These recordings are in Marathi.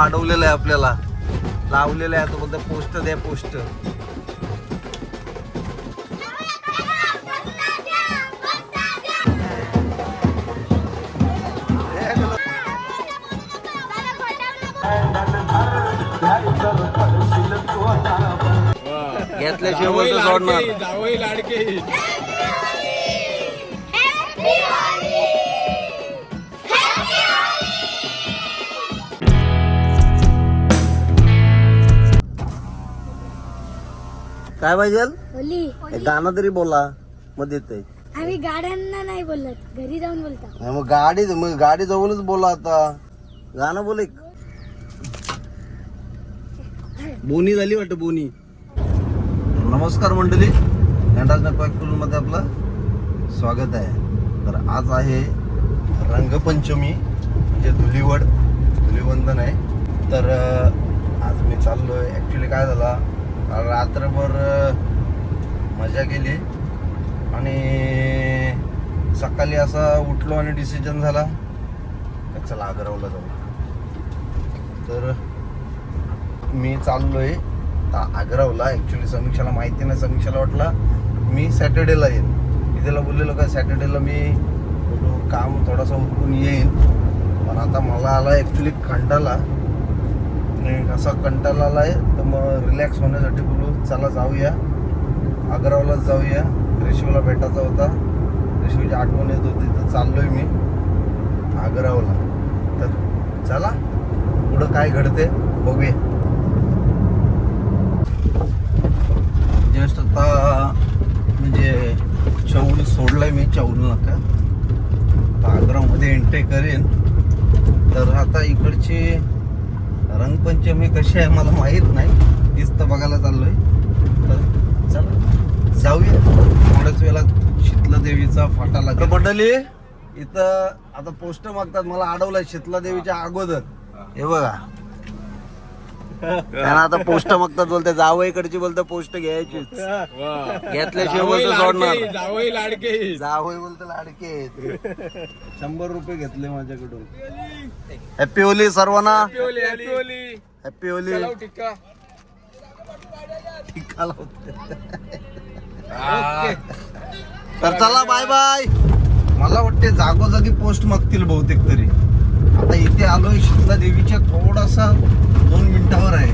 अडवलेलं आहे आपल्याला. लावलेलं आहे तो बोलतो पोस्ट द्या पोस्ट. घेतल्याशिवाय सोडणार. काय पाहिजे? होली. गाणं तरी बोला. मग येते आम्ही गाड्यांना नाही बोलत. घरी जाऊन बोलता. मग गाडी मग गाडी जवळच बोला आता. गाणं बोल एक. बोनी झाली वाटत बोनी. नमस्कार मंडळी. नेटवर्कमध्ये आपलं स्वागत आहे. तर आज आहे रंगपंचमी म्हणजे धुलीवड. धुलीवंदन आहे. तर आज मी चाललोय. ॲक्च्युली काय झाला? रात्रभर मजा केली. आणि सकाळी असा उठलो आणि डिसिजन झाला चला आग्रावला जाऊ. तर मी चाललोय. आता आग्रावला ॲक्च्युली समीक्षाला माहिती नाही समीक्षाला वाटला मी सॅटर्डेला येईन. मी त्याला बोललेलो का सॅटर्डेला मी काम थोडासा उठून येईन. पण आता मला आला ॲक्च्युली खंडाला. आणि असा आला आहे. तर मग रिलॅक्स होण्यासाठी बोलू चला जाऊया. आग्रावलाच जाऊया. रेशूला भेटायचा होता. रेशूची आठवण येत होती तर चाललोय मी आग्रावला. तर चला पुढं काय घडते बघूया. जस्ट आता म्हणजे चौल सोडलाय मी चौल नका. आग्रामध्ये एंट्री करेन. तर आता इकडची रंगपंचमी कशी आहे मला माहीत नाही. तीच तर बघायला चाललोय. तर चला जाऊया. थोड्याच वेळा शीतला देवीचा फाटा लागला. मंडळी इथं आता पोस्ट मागतात मला अडवलाय शीतला देवीच्या अगोदर. हे बघा. त्यांना आता पोस्ट मागतात बोलते जावं इकडची बोलते पोस्ट घ्यायची घेतल्याशिवाय बोलतो सोडणार. जावई लाडके. जावं बोलते लाडके. शंभर रुपये घेतले माझ्याकडून. हॅपी होली सर्वांना हॅपी होली. तर चला बाय बाय. मला वाटते जागोजागी पोस्ट मागतील बहुतेक तरी. आता इथे आलोय शीतला देवीच्या थोडासा दोन मिनिटावर आहे.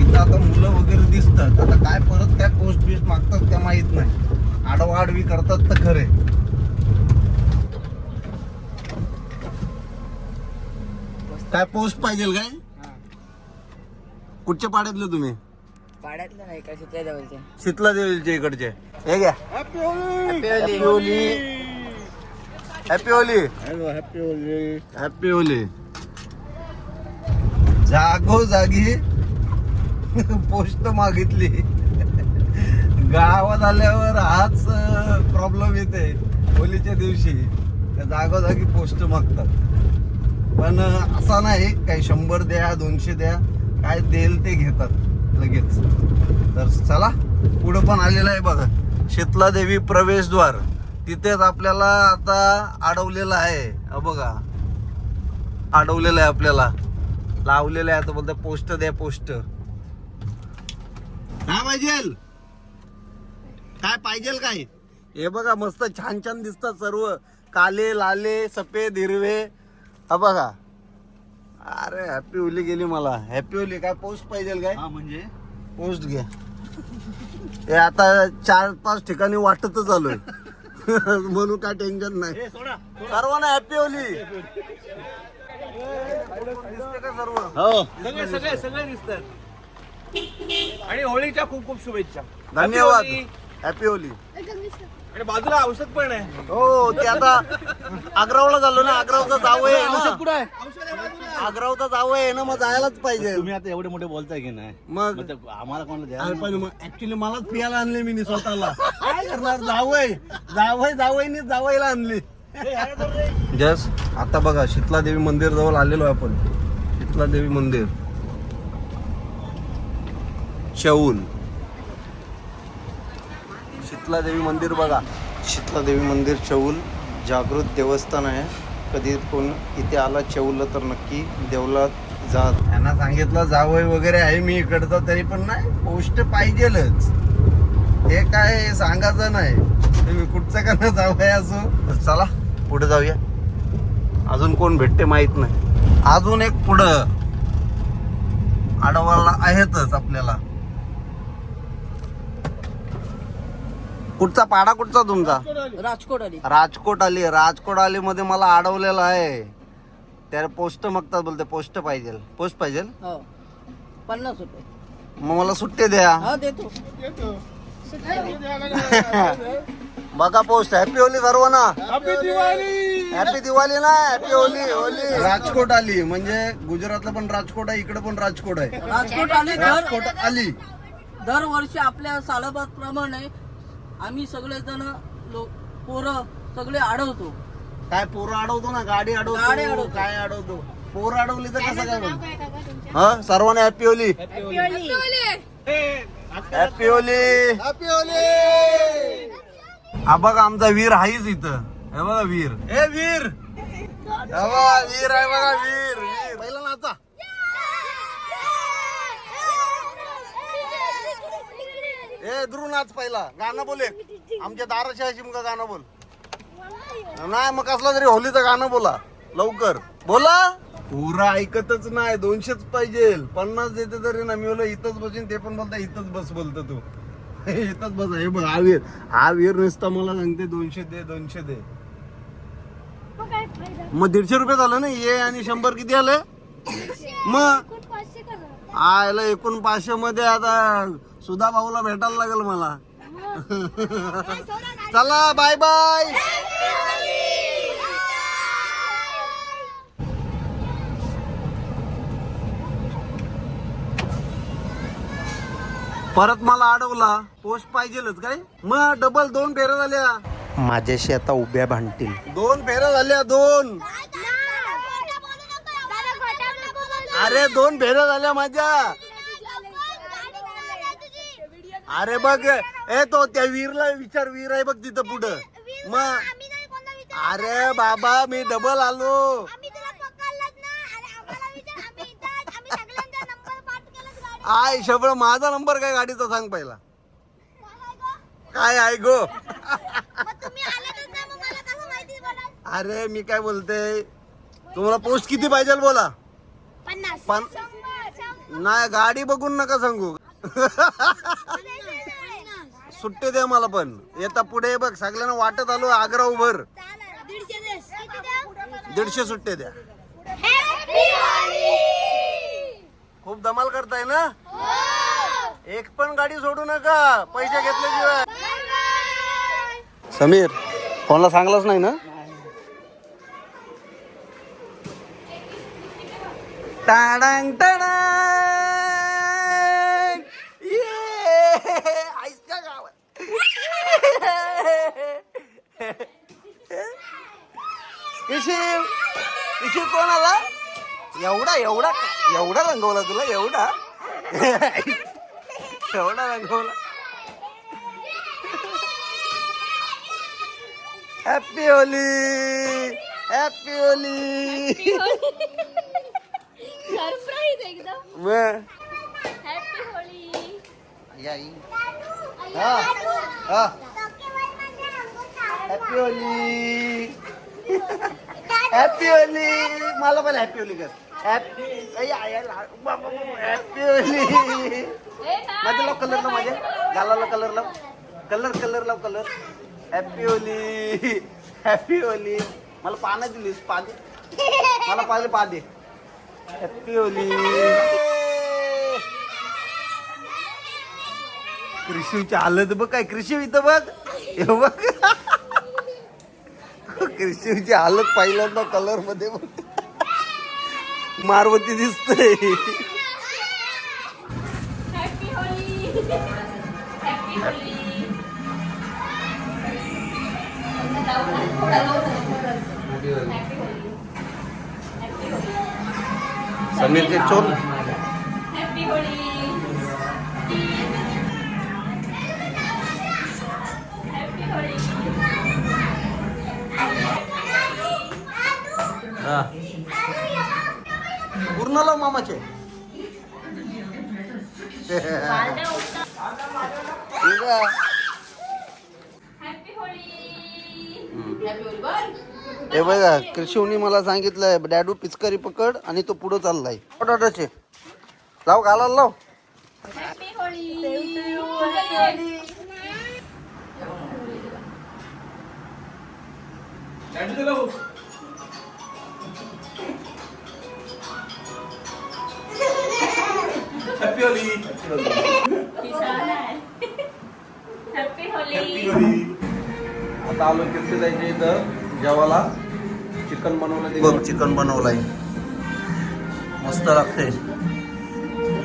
इथं आता मुलं वगैरे दिसतात. आता काय परत काय पोस्ट बिस्ट मागतात त्या माहीत नाही. आडवा आडवी करतात तर खरे काय पोस्ट पाहिजे काय? कुठच्या पाड्यातले तुम्ही? पाड्यातलं नाही का शिकल्या जवळच्या शीतला देवीच्या इकडचे. हे घ्या. Happy Holi happy Holi happy Holi happy Holi जागो जागी पोस्ट मागितली. गावात आल्यावर हाच प्रॉब्लेम येते. होलीच्या दिवशी जागोजागी पोस्ट मागतात. पण असा नाही. काही शंभर द्या दोनशे द्या. काय देईल ते घेतात लगेच. तर चला पुढं पण आलेलं आहे बघा. शीतला देवी प्रवेशद्वार. तिथेच आपल्याला आता अडवलेलं आहे. हा बघा. अडवलेलं आहे आपल्याला. लावलेलं आहे आता बोलतो पोस्ट द्या पोस्ट. काय पाहिजे काय पाहिजे काय? हे बघा मस्त छान छान दिसतात सर्व. काले लाले सफेद हिरवे. हा बघा. अरे हॅपी होली गेली मला. हॅपी होली. काय पोस्ट पाहिजे काय? म्हणजे? पोस्ट घ्या. हे आता चार पाच ठिकाणी वाटतच आलोय. म्हणून काय टेन्शन नाही. सर्वांना हॅपी होली दिसते का सर्व हो. सगळे सगळे सगळे दिसतात. आणि होळीच्या खूप खूप शुभेच्छा. धन्यवाद. हॅपी होली. आणि बाजूला औषध पण आहे. हो ते आता आग्रावला झालो ना आग्रावचा जावं आहे ना. कुठं आहे? आग्रावचा जावं आहे ना मग जायलाच पाहिजे. तुम्ही आता एवढे मोठे बोलताय की नाही? मग? आम्हाला कोणाला द्या अरे पण मग ऍक्च्युली मलाच पियाला आणले मी नी स्वतःला. करणार? जावय जावय जावईनी जावईला आणली. जस आता बघा शीतला देवी मंदिर जवळ आलेलो आहे आपण. शीतला देवी मंदिर. चौल शीतला देवी मंदिर बघा. शीतला देवी मंदिर चौल जागृत देवस्थान आहे. कधी कोण इथे आला चौल तर नक्की देवला जा. त्यांना सांगितलं जावय वगैरे आहे मी इकडचं तरी पण नाही. पोस्ट पाहिजेलच. हे काय सांगायचं नाही. तुम्ही कुठचं का जावई असो? तर चला पुढे जाऊया. अजून कोण भेटते माहीत नाही. अजून एक पुढं. आडवाला आहेतच आपल्याला. कुठचा पाडा कुठचा तुमचा? राजकोट आली. राजकोट आली. राजकोट आली मध्ये मला अडवलेलं आहे. त्या पोस्ट मागतात बोलते पोस्ट पाहिजे. पोस्ट पाहिजे? हो. पन्नास रुपये. मग मला सुट्टे द्या. हा देतो. बघा पोस्ट हॅपी होली सर्व ना हॅपी दिवाळी ना हॅपी होली होली. राजकोट आली म्हणजे गुजरातला पण राजकोट आहे इकडे पण राजकोट आहे. राजकोट आली राजकोट आली. दरवर्षी आपल्या सालाबाद प्रमाणे आम्ही सगळेजण लोक पोरं सगळे अडवतो काय पोरं अडवतो ना? गाडी गाडी अडवतो अडवतो. काय अडवतो पोरं अडवली तर कसं काय हा? सर्वांना happy Holi. Happy Holi happy Holi हा बघा आमचा वीर आहेच इथं. हे बघा वीर. हे वीर. हे वीर आहे बघा वीर वीर. पहिला नाचा. ए ध्रुव नाच पहिला. गाणं बोल एक. आमच्या दाराच्या शिमका गाणं बोल. नाही मग कसलं तरी होलीचं गाणं बोला. लवकर. बोला. पुरा ऐकतच नाही दोनशेच पाहिजे. पन्नास देते तरी ना मी बोल इथंच बसीन ते पण बोलता इथंच बस बोलतो तू. इथंच बस. हे बघ हा वीर हा वीर नुसता मला सांगते दोनशे दे दोनशे दे. मग दीडशे रुपये झालं ना ये आणि शंभर किती आलं? मग? आयला एकूण पाचशे मध्ये आता सुधा भाऊला भेटायला लागेल मला. चला बाय बाय परत मला अडवला. पोस्ट पाहिजेलच काय? मग डबल दोन फेऱ्या झाल्या. माझ्याशी आता उभ्या भांडतील. दोन फेऱ्या झाल्या दोन. अरे दोन फेऱ्या झाल्या माझ्या. अरे बघ. ए तो त्या वीरला विचार वीर आहे बघ तिथं पुढं. मग अरे बाबा मी डबल आलो. आय शबळ माझा नंबर काय गाडीचा सांग पहिला. काय आहे गो? अरे मी काय बोलते? तुम्हाला पोस्ट किती पाहिजे बोला. पण नाही गाडी बघून नका सांगू. सुट्टे द्या मला पण. येता पुढे बघ सगळ्यांना वाटत आलो आग्रा उभर दीडशे सुट्टे द्या. धमाल करताय ना? एक पण गाडी सोडू नका. पैसे घेतल्याशिवाय समीर कोणाला सांगलाच नाही ना? टाडांग टाडांग! ये! आईच्या गावात. इशिव कोण आला एवढा एवढा एवढा रंगवला तुला एवढा? एवढा रंगवला. Happy Holi happy Holi surprise एकदम. हॅपी होली हा. हा. हॅपी होली हॅपी होली मला पण हॅपी होली कर. हॅपी माझ्या लाव कलर लाव माझ्या गालाला कलर लाव कलर कलर लाव colour happy Holi happy Holi मला पानं दिलीस पा मला पाहिले पादे हॅपी होली कृषीची हालत बघ काय. कृषी इथं बघ. हे बघ. कृषीची हालत पहिल्यांदा कलरमध्ये बघ. मारवती हॅपी होली हॅपी होली पूर्ण लाव मामाचे हे बघा कृषीवनी मला सांगितलंय डॅडू पिचकारी पकड आणि तो पुढं चाललाय. बटाट्याचे. लाव घालायला लाव. Happy happy Holi happy Holi आता आलो किती जायचे इथं? जेवाला चिकन बनवलं बघ चिकन बनवलंय. मस्त लागते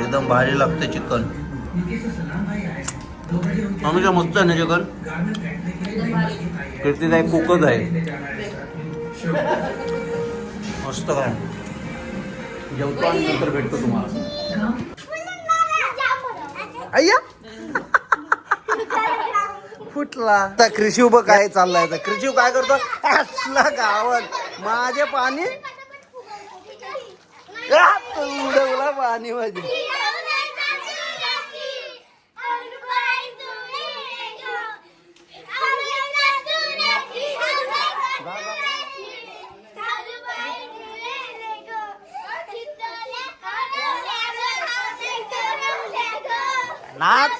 एकदम भारी लागते चिकन. आम्ही मस्त आहे ना चिकन? कीर्तीदाय कुकच आहे. मस्त काय जेवतो आणि नंतर भेटतो तुम्हाला. अय्या. फुटला. आता कृषी उभं काय चाललंय आता? कृषी काय करतो? असला गावात. माझे पाणी आ, पाणी माझे. नाच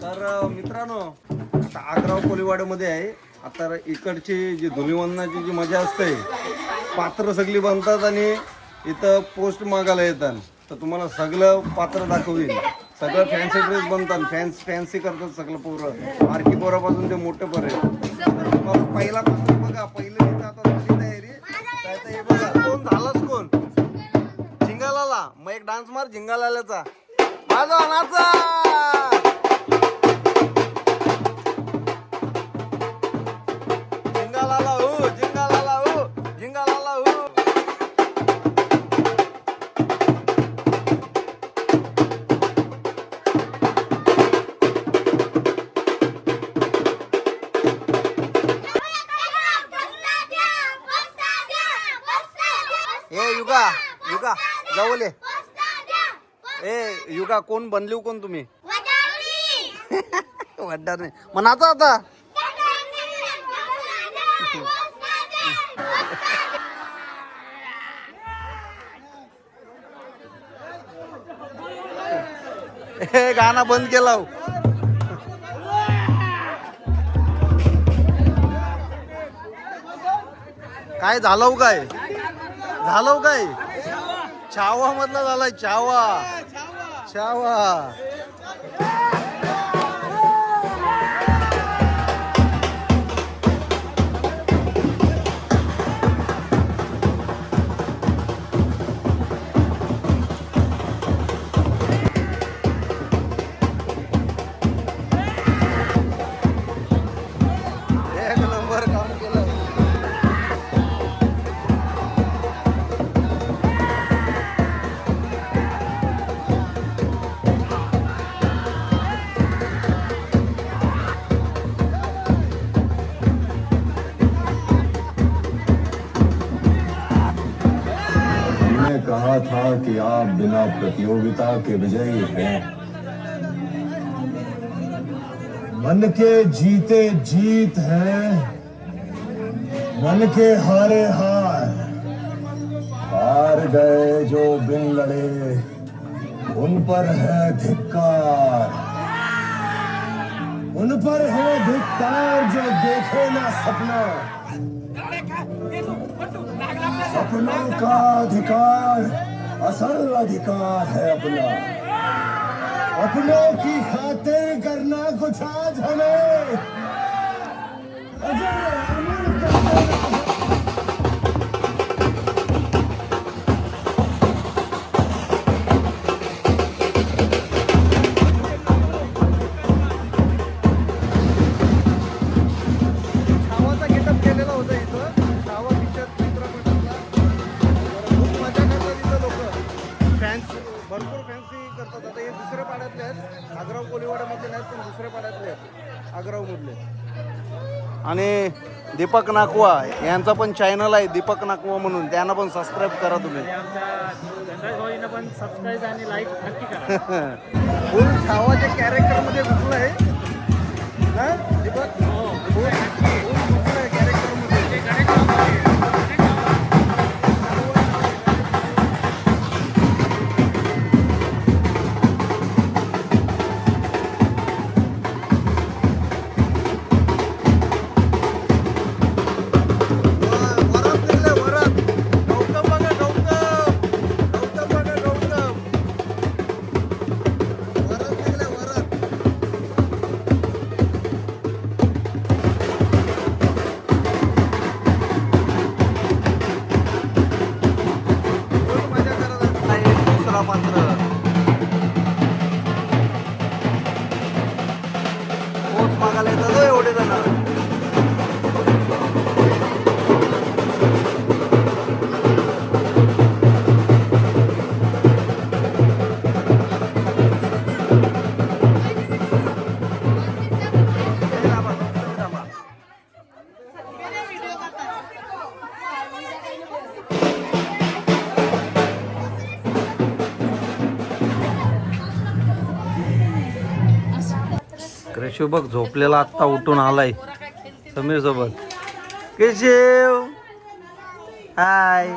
तर मित्रांनो आता आग्राव कोलीवाड्यामध्ये आहे. आता इकडची जी धुलीवंदनाची जी मजा असते पात्र सगळी बनतात आणि इथं पोस्ट मागायला येतात. तर तुम्हाला सगळं पात्र दाखवीन. सगळं फॅन्सी ड्रेस बनतात. फॅन्स फॅन्सी करतात सगळं पोरं. बारकी पोरापासून ते मोठे पर्यंत तुम्हाला पहिला पात्र बघा. पहिलं इथं आता तयारी. काय तर हे बघा. मग एक डान्स मार झिंगालाल्याचा माझा नाचा! झिंगा लाला जाऊले ए युगा कोण बनलीव कोण तुम्ही? वाटणार नाही मग नाचा आता. हे गाणं बंद केला हो. काय झालं हो काय? झालं हो काय? चावा. मधला झालाय चावा. चावा. था कि आप बिना प्रतियोगिता के विजयी हैं। मन के जीते जीत हैं। मन के हारे हार। हार गए जो बिन लड़े, उन पर है धिक्कार। उन पर है धिक्कार जो देखे ना सपना। सपनों का अधिकार। असल अधिकार है अपना। अपनों की खातिर करना कुछ आज हमें। दुसऱ्या पाड्यातले आहेत. आग्राव कोलीवाड्यामधले नाहीत पण दुसऱ्या पाड्यातले आहेत. आग्रावमधले. आणि दीपक नाकवा यांचा पण चॅनल आहे दीपक नाकवा म्हणून. त्यांना पण सबस्क्राईब करा तुम्ही. पण सबस्क्राईब आणि लाईक नक्की करा. फुल छावाच्या कॅरेक्टरमध्ये घुसलाय कृषी बघ झोपलेला आत्ता उठून आलाय. समीर सोबत केशव. हाय.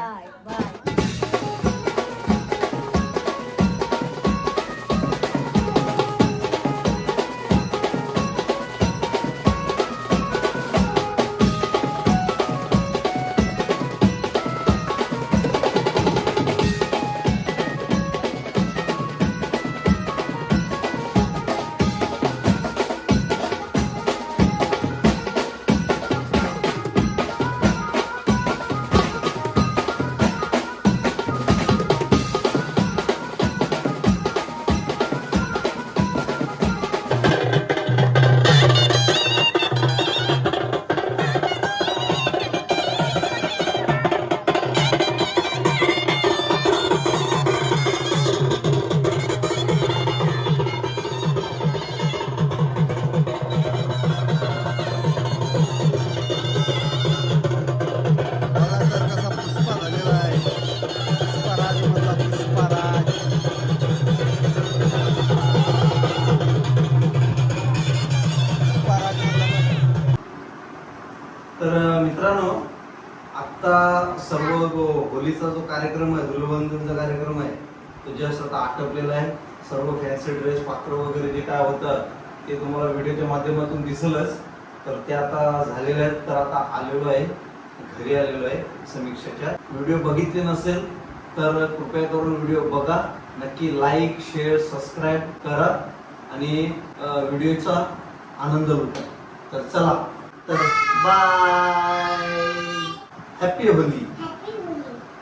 तर मित्रांनो आत्ता सर्व होलीचा जो कार्यक्रम आहे धुलबंधनचा कार्यक्रम आहे तो जस्ट आता आटपलेला आहे. सर्व फॅन्सी ड्रेस पात्र वगैरे जे काय होतं ते तुम्हाला व्हिडिओच्या माध्यमातून दिसलंच. तर ते आता झालेले आहेत. तर आता आलेलो आहे. घरी आलेलो आहे समीक्षाच्या. व्हिडिओ बघितले नसेल तर कृपया करून व्हिडिओ बघा. नक्की लाईक शेअर सबस्क्राईब करा. आणि व्हिडिओचा आनंद लुटा. तर चला तर बाय हॅपी होली